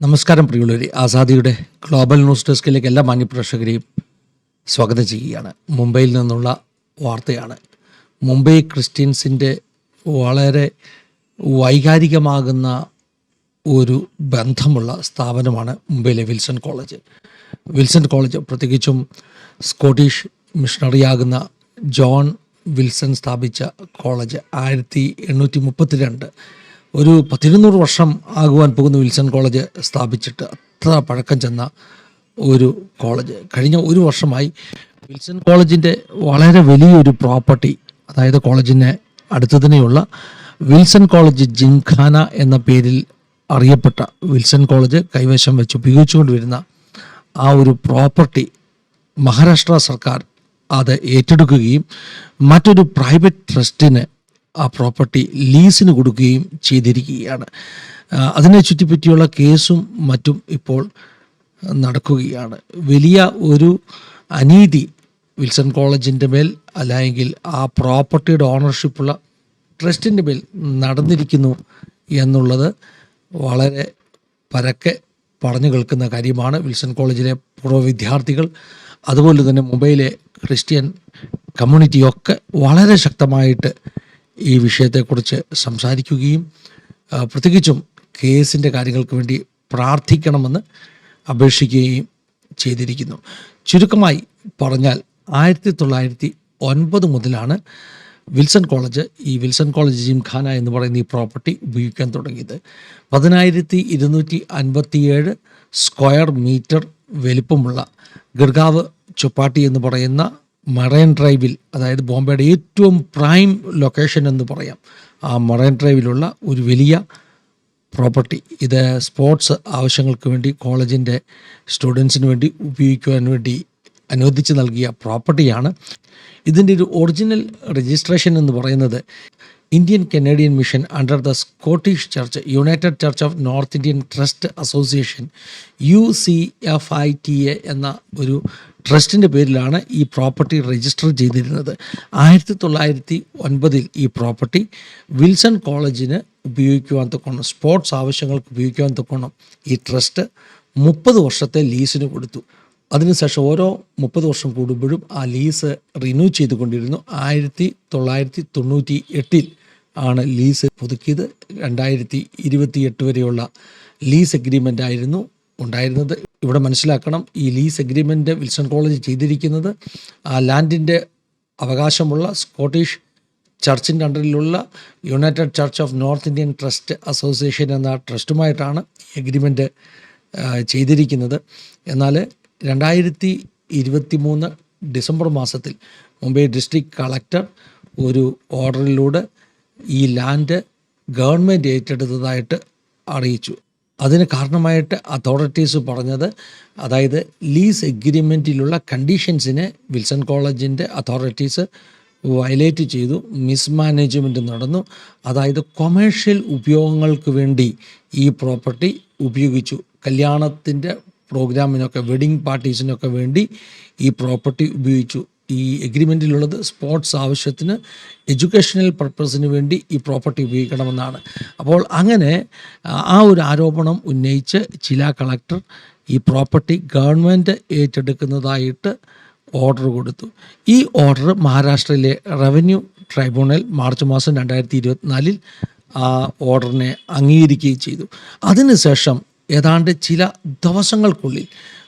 നമസ്കാരം പ്രിയുള്ളവരെ ആസാദിയുടെ global news ഡെസ്കിലേക്ക് എല്ലാ മാന്യപ്രേക്ഷകരെയും സ്വാഗതം ചെയ്യുകയാണ്. മുംബൈയിൽ നിന്നുള്ള വാർത്തയാണ്. മുംബൈ ക്രിസ്ത്യൻസിന്റെ വളരെ വൈകാരികമാകുന്ന ഒരു ബന്ധമുള്ള സ്ഥാപനമാണ് മുംബൈയിലെ വിൽസൺ കോളേജ്. വിൽസൺ കോളേജ് പ്രത്യേകിച്ചും സ്കോട്ടിഷ് മിഷണറിയാകുന്ന ജോൺ വിൽസൺ സ്ഥാപിച്ച കോളേജ് ആയിരത്തി എണ്ണൂറ്റി മുപ്പത്തിരണ്ട് ഒരു പത്തിരുന്നൂറ് വർഷം ആകുവാൻ പോകുന്ന വിൽസൺ കോളേജ് സ്ഥാപിച്ചിട്ട് അത്ര പഴക്കം ചെന്ന ഒരു കോളേജ്. കഴിഞ്ഞ ഒരു വർഷമായി വിൽസൺ കോളേജിന്റെ വളരെ വലിയൊരു പ്രോപ്പർട്ടി അതായത് കോളേജിന് അടുത്തു തന്നെയുള്ള വിൽസൺ കോളേജ് ജിംഖാന എന്ന പേരിൽ അറിയപ്പെട്ട വിൽസൺ കോളേജ് കൈവശം വെച്ച് ഉപയോഗിച്ചുകൊണ്ടുവരുന്ന ആ ഒരു പ്രോപ്പർട്ടി മഹാരാഷ്ട്ര സർക്കാർ അത് ഏറ്റെടുക്കുകയും മറ്റൊരു പ്രൈവറ്റ് ട്രസ്റ്റിന് ആ പ്രോപ്പർട്ടി ലീസിന് കൊടുക്കുകയും ചെയ്തിരിക്കുകയാണ്. അതിനെ ചുറ്റിപ്പറ്റിയുള്ള കേസും മറ്റും ഇപ്പോൾ നടക്കുകയാണ്. വലിയ ഒരു അനീതി വിൽസൺ കോളേജിന്റെ മേൽ അല്ലെങ്കിൽ ആ പ്രോപ്പർട്ടിയുടെ ഓണർഷിപ്പുള്ള ട്രസ്റ്റിന്റെ മേൽ നടന്നിരിക്കുന്നു എന്നുള്ളത് വളരെ പരക്കെ പറഞ്ഞു കേൾക്കുന്ന കാര്യമാണ് വിൽസൺ കോളേജിലെ പൂർവ വിദ്യാർത്ഥികൾ. അതുപോലെ തന്നെ മുംബൈയിലെ ക്രിസ്ത്യൻ കമ്മ്യൂണിറ്റിയൊക്കെ വളരെ ശക്തമായിട്ട് ഈ വിഷയത്തെക്കുറിച്ച് സംസാരിക്കുകയും പ്രത്യേകിച്ചും കേസിന്റെ കാര്യങ്ങൾക്ക് വേണ്ടി പ്രാർത്ഥിക്കണമെന്ന് അപേക്ഷിക്കുകയും ചെയ്തിരിക്കുന്നു. ചുരുക്കമായി പറഞ്ഞാൽ ആയിരത്തി തൊള്ളായിരത്തി ഒൻപത് മുതലാണ് വിൽസൺ കോളേജ് ഈ വിൽസൺ കോളേജ് ജിംഖാന എന്ന് പറയുന്ന ഈ പ്രോപ്പർട്ടി ഉപയോഗിക്കാൻ തുടങ്ങിയത്. പതിനായിരത്തി ഇരുന്നൂറ്റി അൻപത്തിയേഴ് സ്ക്വയർ മീറ്റർ വലിപ്പമുള്ള ഗർഗാവ് ചുപ്പാട്ടി എന്ന് പറയുന്ന മറൈൻ ഡ്രൈവിൽ അതായത് ബോംബെയുടെ ഏറ്റവും പ്രൈം ലൊക്കേഷൻ എന്ന് പറയാം ആ മറൈൻ ഡ്രൈവിലുള്ള ഒരു വലിയ പ്രോപ്പർട്ടി. ഇത് സ്പോർട്സ് ആവശ്യങ്ങൾക്ക് വേണ്ടി കോളേജിന്റെ സ്റ്റുഡൻസിന് വേണ്ടി ഉപയോഗിക്കുവാൻ വേണ്ടി അനുവദിച്ച് നൽകിയ പ്രോപ്പർട്ടിയാണ്. ഇതിന്റെ ഒരു ഒറിജിനൽ രജിസ്ട്രേഷൻ എന്ന് പറയുന്നത് Indian Canadian mission under the Scottish church United Church of North Indian Trust Association U C F I T A എന്ന ഒരു ട്രസ്റ്റിന്റെ പേരിലാണ് ഈ പ്രോപ്പർട്ടി രജിസ്റ്റർ ചെയ്തിരുന്നത്. ആയിരത്തി തൊള്ളായിരത്തി ഒൻപതിൽ ഈ പ്രോപ്പർട്ടി വിൽസൺ കോളേജിന് ഉപയോഗിക്കുവാൻ തക്കോണം സ്പോർട്സ് ആവശ്യങ്ങൾക്ക് ഉപയോഗിക്കുവാൻ തക്കോണം ഈ ട്രസ്റ്റ് മുപ്പത് വർഷത്തെ ലീസിന് കൊടുത്തു. അതിനുശേഷം ഓരോ മുപ്പത് വർഷം കൂടുമ്പോഴും ആ ലീസ് റിന്യൂ ചെയ്തുകൊണ്ടിരുന്നു. ആയിരത്തി തൊള്ളായിരത്തി തൊണ്ണൂറ്റി എട്ടിൽ ആണ് ലീസ് പുതുക്കിയത്. രണ്ടായിരത്തി ഇരുപത്തി എട്ട് വരെയുള്ള ലീസ് എഗ്രിമെന്റ് ആയിരുന്നു ഉണ്ടായിരുന്നത്. ഇവിടെ മനസ്സിലാക്കണം ഈ ലീസ് എഗ്രിമെന്റ് വിൽസൺ കോളേജ് ചെയ്തിരിക്കുന്നത് ആ ലാൻഡിന്റെ അവകാശമുള്ള സ്കോട്ടിഷ് ചർച്ചിന്റെ അണ്ടറിലുള്ള United Church of North Indian Trust Association എന്ന ട്രസ്റ്റുമായിട്ടാണ് എഗ്രിമെന്റ് ചെയ്തിരിക്കുന്നത്. എന്നാൽ രണ്ടായിരത്തി ഇരുപത്തി മൂന്ന് ഡിസംബർ മാസത്തിൽ മുംബൈ ഡിസ്ട്രിക്ട് കളക്ടർ ഒരു ഓർഡറിലൂടെ ഈ ലാൻഡ് ഗവൺമെന്റ് ഏറ്റെടുത്തതായിട്ട് അറിയിച്ചു. അതിന് കാരണമായിട്ട് അതോറിറ്റീസ് പറഞ്ഞത് അതായത് ലീസ് എഗ്രിമെന്റിലുള്ള കണ്ടീഷൻസിനെ വിൽസൺ കോളേജിന്റെ അതോറിറ്റീസ് വയലേറ്റ് ചെയ്തു മിസ്മാനേജ്മെന്റ് നടന്നു. അതായത് കൊമേഴ്ഷ്യൽ ഉപയോഗങ്ങൾക്ക് വേണ്ടി ഈ പ്രോപ്പർട്ടി ഉപയോഗിച്ചു. കല്യാണത്തിന്റെ പ്രോഗ്രാമിനൊക്കെ വെഡിങ് പാർട്ടീസിനൊക്കെ വേണ്ടി ഈ പ്രോപ്പർട്ടി ഉപയോഗിച്ചു. ഈ എഗ്രിമെന്റിലുള്ളത് സ്പോർട്സ് ആവശ്യത്തിന് എഡ്യൂക്കേഷണൽ പർപ്പസിന് വേണ്ടി ഈ പ്രോപ്പർട്ടി ഉപയോഗിക്കണമെന്നാണ്. അപ്പോൾ അങ്ങനെ ആ- ഒരു ആരോപണം ഉന്നയിച്ച് ജില്ലാ കളക്ടർ ഈ പ്രോപ്പർട്ടി ഗവൺമെന്റ് ഏറ്റെടുക്കുന്നതായിട്ട് ഓർഡർ കൊടുത്തു. ഈ ഓർഡർ മഹാരാഷ്ട്രയിലെ റവന്യൂ ട്രൈബ്യൂണൽ മാർച്ച് മാസം രണ്ടായിരത്തി ഇരുപത്തിനാലിൽ ആ ഓർഡറിനെ അംഗീകരിക്കുകയും ചെയ്തു. അതിനുശേഷം ഏതാണ്ട് ചില ദിവസങ്ങൾക്കുള്ളിൽ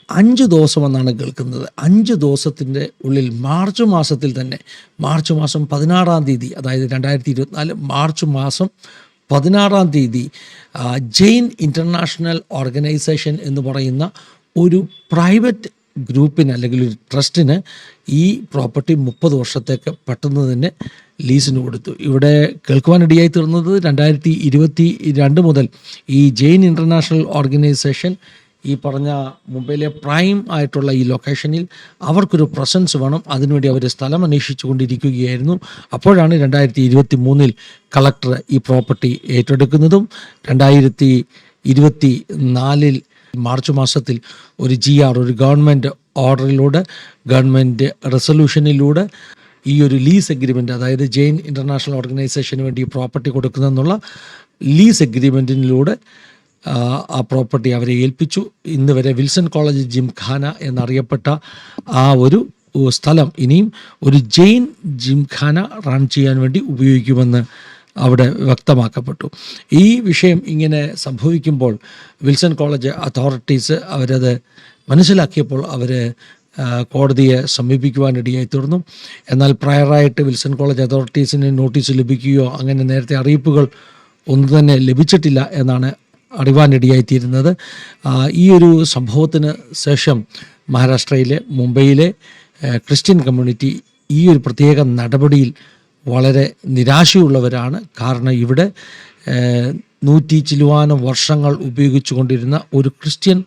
അഞ്ച് ദിവസമെന്നാണ് കേൾക്കുന്നത്. അഞ്ച് ദിവസത്തിന്റെ ഉള്ളിൽ മാർച്ച് മാസത്തിൽ തന്നെ മാർച്ച് മാസം പതിനാറാം തീയതി അതായത് രണ്ടായിരത്തി ഇരുപത്തിനാല് മാർച്ച് മാസം പതിനാറാം തീയതി ജെയിൻ ഇന്റർനാഷണൽ ഓർഗനൈസേഷൻ എന്ന് പറയുന്ന ഒരു പ്രൈവറ്റ് ഗ്രൂപ്പിന് അല്ലെങ്കിൽ ഒരു ട്രസ്റ്റിന് ഈ പ്രോപ്പർട്ടി മുപ്പത് വർഷത്തേക്ക് പെട്ടെന്ന് തന്നെ ലീസിന് കൊടുത്തു. ഇവിടെ കേൾക്കുവാനിടയായി തീർന്നത് രണ്ടായിരത്തി ഇരുപത്തി രണ്ട് മുതൽ ഈ ജെയിൻ ഇന്റർനാഷണൽ ഓർഗനൈസേഷൻ ഈ പറഞ്ഞ മുംബൈയിലെ പ്രൈം ആയിട്ടുള്ള ഈ ലൊക്കേഷനിൽ അവർക്കൊരു പ്രസൻസ് വേണം. അതിനുവേണ്ടി അവർ സ്ഥലം അന്വേഷിച്ചു കൊണ്ടിരിക്കുകയായിരുന്നു അപ്പോഴാണ് രണ്ടായിരത്തി ഇരുപത്തി മൂന്നിൽ കളക്ടർ ഈ പ്രോപ്പർട്ടി ഏറ്റെടുക്കുന്നതും രണ്ടായിരത്തി ഇരുപത്തി നാലിൽ മാർച്ച് മാസത്തിൽ ഒരു ജി ആർ ഒരു ഗവൺമെന്റ് ഓർഡറിലൂടെ ഗവൺമെന്റ് റെസൊല്യൂഷനിലൂടെ ഈ ഒരു ലീസ് എഗ്രിമെന്റ് അതായത് ജെയിൻ ഇന്റർനാഷണൽ ഓർഗനൈസേഷന് വേണ്ടി പ്രോപ്പർട്ടി കൊടുക്കുന്നതെന്നുള്ള ലീസ് എഗ്രിമെന്റിലൂടെ ആ, പ്രോപ്പർട്ടി അവരെ ഏൽപ്പിച്ചു. ഇന്ന് വരെ വിൽസൺ കോളേജ് ജിംഖാന എന്നറിയപ്പെട്ട ആ ഒരു സ്ഥലം ഇനിയും ഒരു ജെയിൻ ജിംഖാന റൺ ചെയ്യാൻ വേണ്ടി ഉപയോഗിക്കുമെന്ന് അവിടെ വ്യക്തമാക്കപ്പെട്ടു. ഈ വിഷയം ഇങ്ങനെ സംഭവിക്കുമ്പോൾ വിൽസൺ കോളേജ് അതോറിറ്റീസ് അവരത് മനസ്സിലാക്കിയപ്പോൾ അവർ കോടതിയെ സമീപിക്കുവാനിടയായി തീർന്നു എന്നാൽ പ്രയറായിട്ട് വിൽസൺ കോളേജ് അതോറിറ്റീസിന് നോട്ടീസ് ലഭിക്കുകയോ അങ്ങനെ നേരത്തെ അറിയിപ്പുകൾ ഒന്നും തന്നെ ലഭിച്ചിട്ടില്ല എന്നാണ് അറിവാനിടയായിത്തീരുന്നത് ഈ ഒരു സംഭവത്തിന് ശേഷം മഹാരാഷ്ട്രയിലെ മുംബൈയിലെ ക്രിസ്ത്യൻ കമ്മ്യൂണിറ്റി ഈ ഒരു പ്രത്യേക നടപടിയിൽ വളരെ നിരാശയുള്ളവരാണ്. കാരണം ഇവിടെ നൂറ്റി ചിലുവാനം വർഷങ്ങൾ ഉപയോഗിച്ചു കൊണ്ടിരുന്ന ഒരു ക്രിസ്ത്യൻ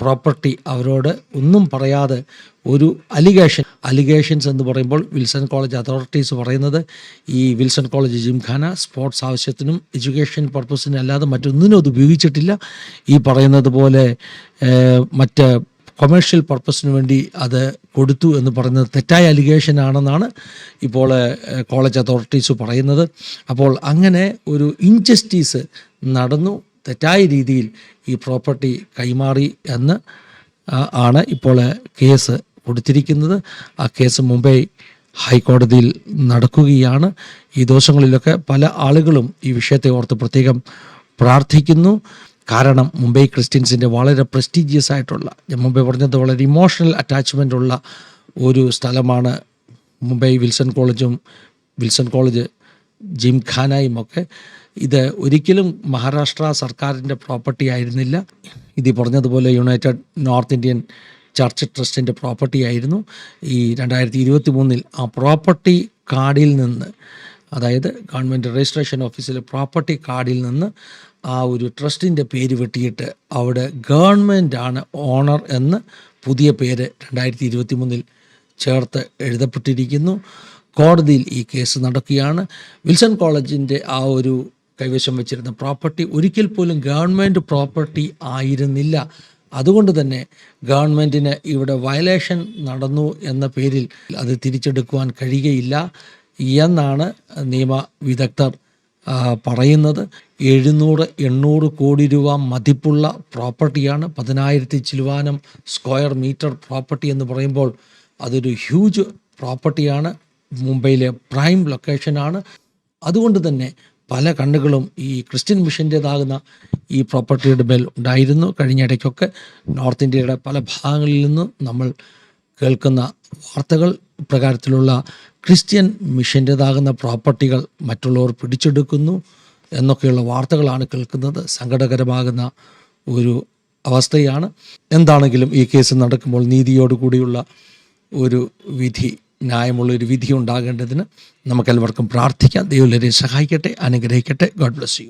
പ്രോപ്പർട്ടി അവരോട് ഒന്നും പറയാതെ ഒരു അലിഗേഷൻ അലിഗേഷൻസ് എന്ന് പറയുമ്പോൾ വിൽസൺ കോളേജ് അതോറിറ്റീസ് പറയുന്നത് ഈ വിൽസൺ കോളേജ് ജിംഖാന സ്പോർട്സ് ആവശ്യത്തിനും എഡ്യൂക്കേഷൻ പർപ്പസിനും അല്ലാതെ മറ്റൊന്നിനും അത് ഉപയോഗിച്ചിട്ടില്ല. ഈ പറയുന്നത് പോലെ മറ്റ് കൊമേഴ്ഷ്യൽ പർപ്പസിന് വേണ്ടി അത് കൊടുത്തു എന്ന് പറയുന്നത് തെറ്റായ അലിഗേഷൻ ആണെന്നാണ് ഇപ്പോൾ കോളേജ് അതോറിറ്റീസ് പറയുന്നത്. അപ്പോൾ അങ്ങനെ ഒരു ഇൻജസ്റ്റിസ് നടന്നു. തെറ്റായ രീതിയിൽ ഈ പ്രോപ്പർട്ടി കൈമാറി എന്ന് ആണ് ഇപ്പോൾ കേസ് കൊടുത്തിരിക്കുന്നത്. ആ കേസ് മുംബൈ ഹൈക്കോടതിയിൽ നടക്കുകയാണ്. ഈ ദിവസങ്ങളിലൊക്കെ പല ആളുകളും ഈ വിഷയത്തെ ഓർത്ത് പ്രത്യേകം പ്രാർത്ഥിക്കുന്നു. കാരണം മുംബൈ ക്രിസ്ത്യൻസിന്റെ വളരെ പ്രസ്റ്റീജിയസ് ആയിട്ടുള്ള ഞാൻ മുമ്പേ പറഞ്ഞത് വളരെ ഇമോഷണൽ അറ്റാച്ച്മെന്റ് ഉള്ള ഒരു സ്ഥലമാണ് മുംബൈ വിൽസൺ കോളേജും വിൽസൺ കോളേജ് ജിംഖാനയും ഒക്കെ. ഇത് ഒരിക്കലും മഹാരാഷ്ട്ര സർക്കാരിന്റെ പ്രോപ്പർട്ടി ആയിരുന്നില്ല. ഇത് പറഞ്ഞതുപോലെ യുണൈറ്റഡ് നോർത്ത് ഇന്ത്യൻ ചർച്ച് ട്രസ്റ്റിന്റെ പ്രോപ്പർട്ടി ആയിരുന്നു. ഈ രണ്ടായിരത്തി ഇരുപത്തി മൂന്നിൽ ആ പ്രോപ്പർട്ടി കാർഡിൽ നിന്ന് അതായത് ഗവൺമെന്റ് രജിസ്ട്രേഷൻ ഓഫീസിലെ പ്രോപ്പർട്ടി കാർഡിൽ നിന്ന് ആ ഒരു ട്രസ്റ്റിന്റെ പേര് വെട്ടിയിട്ട് അവിടെ ഗവൺമെന്റാണ് ഓണർ എന്ന് പുതിയ പേര് രണ്ടായിരത്തി ഇരുപത്തി മൂന്നിൽ ചേർത്ത് എഴുതപ്പെട്ടിരിക്കുന്നു. കോടതിയിൽ ഈ കേസ് നടക്കുകയാണ്. വിൽസൺ കോളേജിന്റെ ആ ഒരു കൈവശം വെച്ചിരുന്ന പ്രോപ്പർട്ടി ഒരിക്കൽ പോലും ഗവൺമെന്റ് പ്രോപ്പർട്ടി ആയിരുന്നില്ല. അതുകൊണ്ട് തന്നെ ഗവൺമെന്റിന് ഇവിടെ വയലേഷൻ നടന്നു എന്ന പേരിൽ അത് തിരിച്ചെടുക്കുവാൻ കഴിയുകയില്ല എന്നാണ് നിയമ വിദഗ്ധർ പറയുന്നത്. എഴുന്നൂറ് എണ്ണൂറ് കോടി രൂപ മതിപ്പുള്ള പ്രോപ്പർട്ടിയാണ് പതിനായിരത്തി ചിലുവാനം സ്ക്വയർ മീറ്റർ പ്രോപ്പർട്ടി എന്ന് പറയുമ്പോൾ അതൊരു ഹ്യൂജ് പ്രോപ്പർട്ടിയാണ്. മുംബൈയിലെ പ്രൈം ലൊക്കേഷനാണ്. അതുകൊണ്ട് തന്നെ പല കണ്ണുകളും ഈ ക്രിസ്ത്യൻ മിഷന്റേതാകുന്ന ഈ പ്രോപ്പർട്ടിയുടെ മേൽ ഉണ്ടായിരുന്നു. കഴിഞ്ഞ ഇടയ്ക്കൊക്കെ നോർത്ത് ഇന്ത്യയുടെ പല ഭാഗങ്ങളിൽ നിന്നും നമ്മൾ കേൾക്കുന്ന വാർത്തകൾ പ്രകാരത്തിലുള്ള ക്രിസ്ത്യൻ മിഷന്റേതാകുന്ന പ്രോപ്പർട്ടികൾ മറ്റുള്ളവർ പിടിച്ചെടുക്കുന്നു എന്നൊക്കെയുള്ള വാർത്തകളാണ് കേൾക്കുന്നത്. സങ്കടകരമാകുന്ന ഒരു അവസ്ഥയാണ്. എന്താണെങ്കിലും ഈ കേസ് നടക്കുമ്പോൾ നീതിയോടുകൂടിയുള്ള ഒരു വിധി ന്യായമുള്ള ഒരു വിധി ഉണ്ടാകേണ്ടതിന് നമുക്കെല്ലാവർക്കും പ്രാർത്ഥിക്കാം. ദൈവം എല്ലാവരെയും സഹായിക്കട്ടെ അനുഗ്രഹിക്കട്ടെ. God bless you